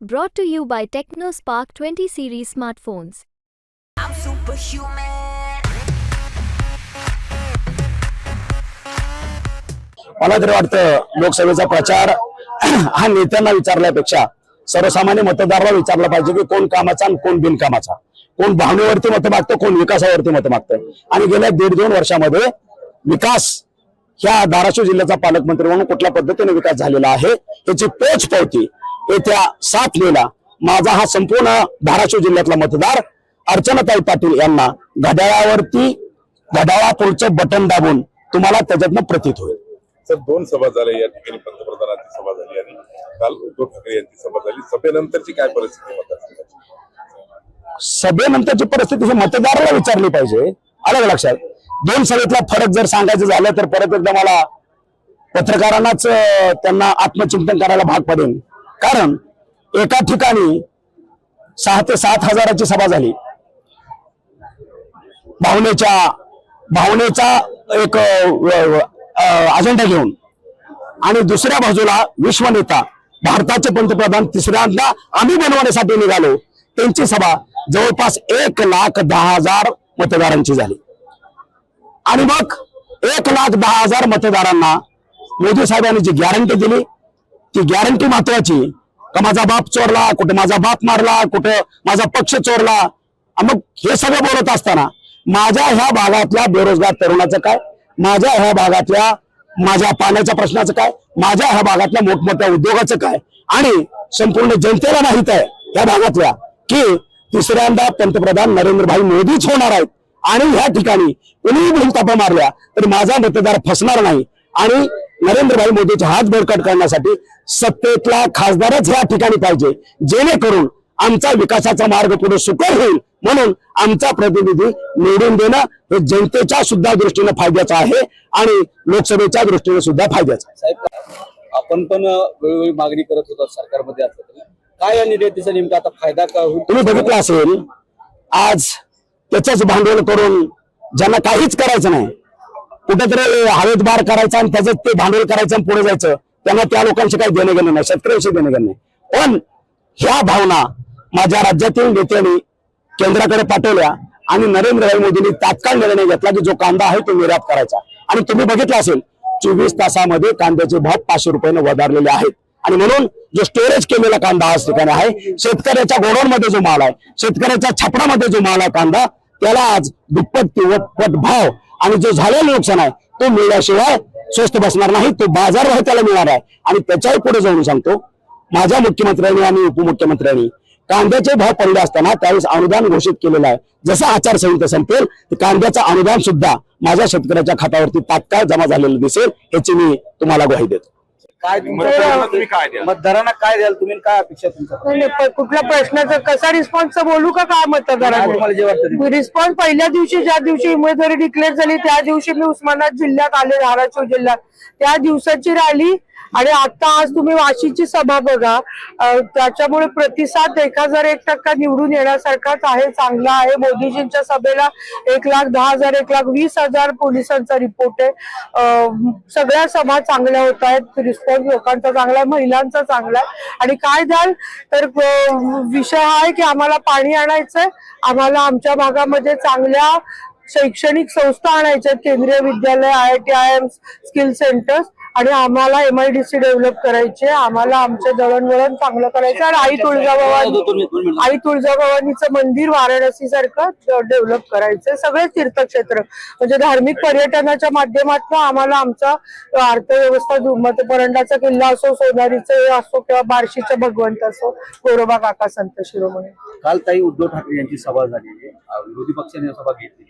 Brought to you by TechnoSpark 20 series smartphones. I'm superhuman. मला तरी वाटतं लोकसभेचा प्रचार हा नेत्यांना विचारल्यापेक्षा सर्वसामान्य मतदाराला विचारला पाहिजे की कोण कामाचा आणि कोण बिनकामाचा कोण भावनेवरती मतं मागतं कोण विकासावरती मतं मागतं आणि गेल्या दीड दोन वर्षामध्ये विकास ह्या धाराशिव जिल्ह्याचा पालकमंत्री म्हणून कुठल्या पद्धतीने विकास झालेला आहे याची पोच पावती येत्या सात मेला माझा हा संपूर्ण धाराशिव जिल्ह्यातला मतदार अर्चनाताई पाटील यांना घड्याळावरती घड्याळा पुढचं बटन दाबून तुम्हाला त्याच्यातनं प्रतीत होईल. सर दोन सभा झाल्या या ठिकाणी. पंतप्रधानांची सभा झाली आणि काल उद्धव ठाकरे यांची सभा झाली. सभेनंतरची काय परिस्थिती मतदारसंघाची? सभेनंतरची परिस्थिती ही मतदाराला विचारली पाहिजे. आलं लक्षात? दोन सभेतला फरक जर सांगायचं झालं तर परत एकदा मला पत्रकारांनाच त्यांना आत्मचिंतन करायला भाग पडेल. कारण एका ठिकाणी सहा ते सात हजाराची सभा झाली. भावनेच्या भावनेचा एक अजेंडा घेऊन. आणि दुसऱ्या बाजूला विश्वनेता भारताचे पंतप्रधान तिसऱ्यांदा आम्ही बनवण्यासाठी निघालो. त्यांची सभा जवळपास एक लाख दहा हजार मतदारांची झाली. आणि मग एक लाख दहा हजार मतदारांना मोदी साहेबांनी जी गॅरंटी दिली ती गॅरंटी महत्वाची. का माझा बाप चोरला कुठं माझा बाप मारला कुठं माझा पक्ष चोरला? मग हे सगळं बोलत असताना माझ्या ह्या भागातल्या बेरोजगार तरुणाचं काय? माझ्या ह्या भागातल्या माझ्या पाण्याच्या प्रश्नाचं काय? माझ्या ह्या भागातल्या मोठमोठ्या उद्योगाचं काय? आणि संपूर्ण जनतेला माहीत आहे या भागातल्या की तिसऱ्यांदा पंतप्रधान नरेंद्रभाई मोदीच होणार आहेत. आणि ह्या ठिकाणी कुणीही बिल मारल्या तरी माझा मतदार फसणार नाही. आणि नरेंद्रभाई मोदीचे हात बळकट करण्यासाठी सत्तेतला खासदारच ह्या ठिकाणी पाहिजे जेणेकरून आमचा विकासाचा मार्ग पुढे सुकर होईल म्हणून आमचा प्रतिनिधी निवडून देणं हे जनतेच्या सुद्धा दृष्टीने फायद्याचं आहे आणि लोकसभेच्या दृष्टीने सुद्धा फायद्याचं आपण पण वेळोवेळी मागणी करत होतो सरकारमध्ये असलं काय या निर्यातीचा नेमका आता फायदा का होईल? तुम्ही बघितलं असेल आज त्याच भांडवल करून ज्यांना काहीच करायचं नाही कुठेतरी हवेत बार करायचा आणि त्याच ते भांडवल करायचं आणि पुढे जायचं. त्यांना त्या लोकांशी काही देणं घेणं नाही. शेतकऱ्यांशी देणं घेणं नाही. पण ह्या भावना माझ्या राज्यातील नेत्यांनी केंद्राकडे पाठवल्या आणि नरेंद्रभाई मोदींनी तात्काळ निर्णय घेतला की जो कांदा आहे तो निर्यात करायचा. आणि तुम्ही बघितला असेल चोवीस तासामध्ये कांद्याचे भाव पाचशे रुपयाने वधारलेले आहेत. आणि म्हणून जो स्टोरेज केलेला कांदा आज ठिकाणी आहे शेतकऱ्याच्या गोडाऊनमध्ये जो माल आहे शेतकऱ्याच्या छपडामध्ये जो माल आहे कांदा त्याला आज दुप्पट तिप्पट भाव आणि जो झालेलं नुकसान आहे तो मिळल्याशिवाय स्वस्त बसणार नाही तो बाजारभाव त्याला मिळणार आहे. आणि त्याच्याही पुढे जाऊन सांगतो माझ्या मुख्यमंत्र्यांनी आणि उपमुख्यमंत्र्यांनी कांद्याचे भाव पडले असताना त्यावेळेस अनुदान घोषित केलेलं आहे. जसं आचारसंहिता संपेल कांद्याचं अनुदान सुद्धा माझ्या शेतकऱ्याच्या खात्यावरती तात्काळ जमा झालेलं दिसेल याची मी तुम्हाला ग्वाही देतो. काय मतदारांना तुम्ही काय द्याल? मतदारांना काय द्याल? तुम्ही काय अपेक्षा तुमच्या? नाही, नाही, प- कुठल्या प्रश्नाचा कसा रिस्पॉन्स बोलू का काय काय तुम्हाला जे वाटतं ते? मतदारांना रिस्पॉन्स पहिल्या दिवशी ज्या दिवशी उमेदवारी डिक्लेअर झाली त्या दिवशी मी उस्मानाबाद जिल्ह्यात आले धाराशिव जिल्ह्यात. त्या दिवसाची रॅली आणि आता आज तुम्ही वाशीची सभा बघा त्याच्यामुळे प्रतिसाद एक हजार एक टक्का निवडून येण्यासारखाच आहे चांगला आहे. मोदीजींच्या सभेला एक लाख दहा हजार एक लाख वीस हजार पोलिसांचा रिपोर्ट आहे. सगळ्या सभा चांगल्या होत आहेत. रिस्पॉन्स लोकांचा चांगला आहे महिलांचा चांगला आहे. आणि काय द्याल तर विषय हा आहे की आम्हाला पाणी आणायचंय. आम्हाला आमच्या भागामध्ये चांगल्या शैक्षणिक संस्था आणायच्या आहेत, Kendriya Vidyalaya I I T I M skill centres आणि आम्हाला एमआयडीसी डेव्हलप करायचे आम्हाला आमचं दळणवळण चांगलं करायचं आणि आई तुळजाभवानी आई तुळजाभवानीचं मंदिर वाराणसी सारखं डेव्हलप करायचं सगळे तीर्थक्षेत्र. म्हणजे धार्मिक पर्यटनाच्या माध्यमातून आम्हाला आमचा अर्थव्यवस्था परंडाचा किल्ला असो सोनारीचं असो किंवा बार्शीचं भगवंत असो गोरोबा काका संत शिरोमणी. काल ताई उद्धव ठाकरे यांची सभा अं, विरोधी पक्षाने सभा घेतलेली आहे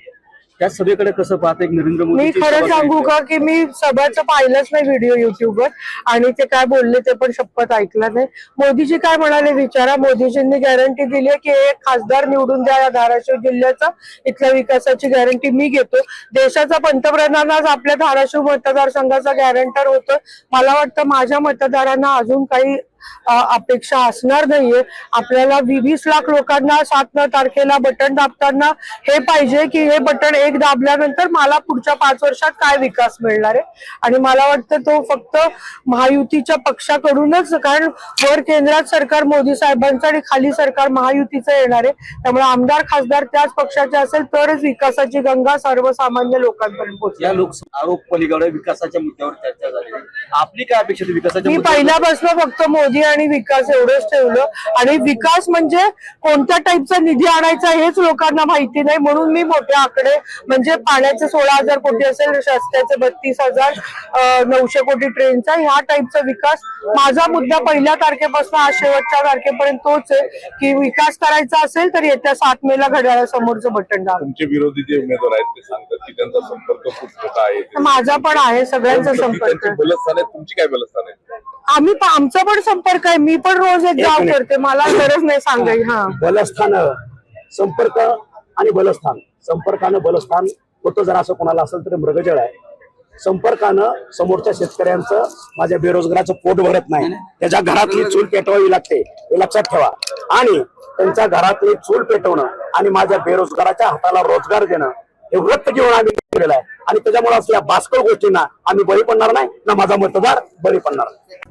त्या सभेकडे कसं पाहत एक नरेंद्र मी मोदी खरं सांगू का की मी सभेचं पाहिलंच नाही व्हिडिओ युट्यूबवर आणि ते काय बोलले ते पण शपथ ऐकलं नाही. मोदीजी काय म्हणाले विचारा. मोदीजींनी गॅरंटी दिली आहे की एक खासदार निवडून द्या या धाराशिव जिल्ह्याचा. इथल्या विकासाची गॅरंटी मी घेतो. देशाचा पंतप्रधान आज आपल्या धाराशिव मतदारसंघाचा गॅरंटर होतो मला वाटतं माझ्या मतदारांना अजून काही अपेक्षा असणार नाहीये. आपल्याला वी- वीस लाख लोकांना सात तारखेला बटन दाबताना हे पाहिजे की हे बटन एक दाबल्यानंतर मला पुढच्या पाच वर्षात काय विकास मिळणार आहे? आणि मला वाटतं तो फक्त महायुतीच्या पक्षाकडूनच कारण वर केंद्रात सरकार मोदी साहेबांचं आणि खाली सरकार महायुतीचं येणार आहे. त्यामुळे आमदार खासदार त्याच पक्षाचे असेल तरच विकासाची गंगा सर्वसामान्य लोकांपर्यंत पोहोचेल आरोप पलीकडे विकासाच्या मुद्द्यावर चर्चा झाली. आपली काय अपेक्षा मी? पहिल्यापासून फक्त मोदी आणि विकास एवढंच ठेवलं. आणि विकास म्हणजे कोणत्या टाईपचा निधी आणायचा हेच लोकांना माहिती नाही. म्हणून मी मोठे आकडे म्हणजे पाण्याचे सोळा हजार कोटी असेल रस्त्याचे बत्तीस हजार नऊशे कोटी ट्रेनचा ह्या टाईपचा विकास माझा मुद्दा पहिल्या तारखेपासून आज शेवटच्या तारखेपर्यंत तोच आहे की विकास करायचा असेल तर येत्या सात मेला घड्याळासमोरचं बटन दाब तुमचे विरोधी जे उमेदवार आहेत ते सांगतात की त्यांचा संपर्क खूप मोठा आहे. माझा पण आहे सगळ्यांचा संपर्क. त्यांची. बलस्थान आहे तुमची काय बलस्थान आहे आम्ही आमचा पण संपर्क आहे. मी पण रोज एक गाव. करते. मला गरज नाही सांगाय हा. बलस्थान संपर्क आणि बलस्थान. संपर्कानं बलस्थान होतं जर असं कोणाला असेल तर मृगजळ आहे. संपर्कानं समोरच्या शेतकऱ्यांचं माझ्या बेरोजगाराचं पोट भरत नाही. त्याच्या घरातली चूल पेटवावी लागते. हे लक्षात ठेवा. आणि त्यांच्या घरातली चूल पेटवणं आणि माझ्या बेरोजगाराच्या हाताला रोजगार देणं हे व्रत घेऊन आम्ही केलेलं आहे. आणि त्याच्यामुळे असल्या बास्कळ गोष्टींना आम्ही बळी पडणार नाही. ना माझा मतदार बळी पडणार. नाही